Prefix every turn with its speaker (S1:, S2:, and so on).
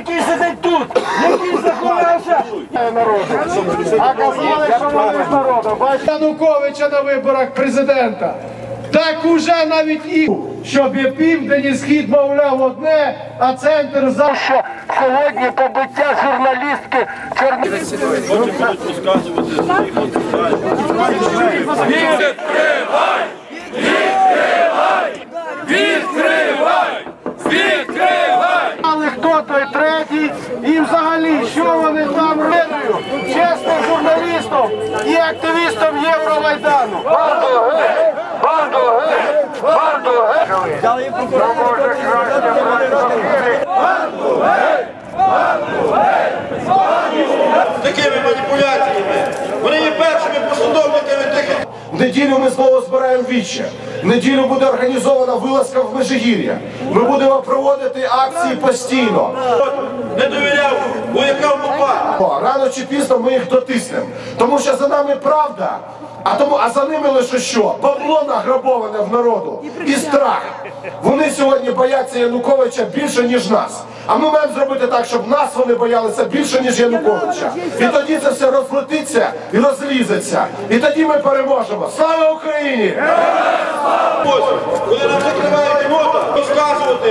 S1: який сидить тут, який заховався народу. А казали, що вони з народу. Бачите?
S2: Януковича на виборах президента. Так уже навіть і щоб і південь і схід мовляв одне, а центр за
S1: Що сьогодні побиття журналістки Чорнобильської.
S3: Потім будуть розказувати своїх
S1: і взагалі, що вони там роблять? Чесним журналістом і активістом Євромайдану. Банду геть! Банду геть! Банду геть! Може, краще банду геть!
S3: такими маніпуляціями. Вони є першими послідовниками тих.
S4: В неділю ми знову збираємо віче. В неділю буде організована вилазка в Межигір'я. Ми будемо проводити акції постійно.
S3: УПА.
S4: О, Рано чи пізно ми їх дотиснемо. Тому що за нами правда, а тому, а за ними лише що? Бабло награбоване в народу і страх. Вони сьогодні бояться Януковича більше, ніж нас. А ми маємо зробити так, щоб нас вони боялися більше, ніж Януковича. І тоді це все розлетиться і розлізеться. І тоді ми переможемо. Слава Україні!
S3: Ось,